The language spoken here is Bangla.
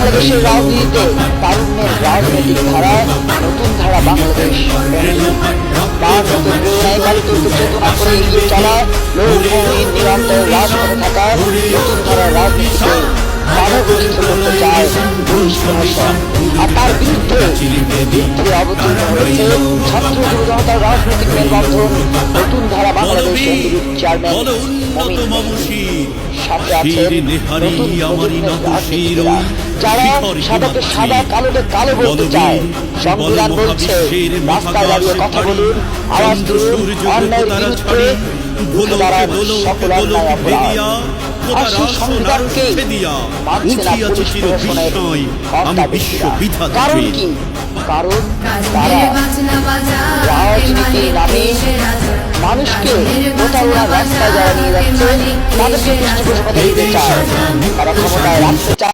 বাংলাদেশের রাজনীতিতে তারুণ্যের রাজনৈতিক ধারা নতুন ধারা বাংলাদেশ। তার নতুন প্রেরণায় পালিত চেতনা করে এগিয়ে চলা লোকমহীন নিরন্তর রাজপথে থাকা নতুন ধারা রাজনীতিকে বাধাগ্রস্ত করতে চায় পুলিশ প্রশাসন। আর তার বিরুদ্ধে বিরুদ্ধে অবতীর্ণ হয়েছে ছাত্র যুব জনতার রাজনৈতিক মেলবন্ধন নতুন ধারা বাংলাদেশ চেয়ারম্যান সাথে আছেন নতুন যারা সাদাকে সাদা কালোকে কালো বলতে চায় সংবিধান বলছে রাস্তায় দাঁড়িয়ে কথা বলুন আওয়াজ তুলুন অন্যায়ের বিরুদ্ধে ভেদিয়া আমি বিশ্ব। কারণ তারা রাজনীতির নামে মানুষকে মানুষকে রাস্তায় যারা নিয়ে যাচ্ছে তাদেরকে পৃষ্ঠপোষকতা দিতে চায়। তারা ক্ষমতায় রাখতে চায়।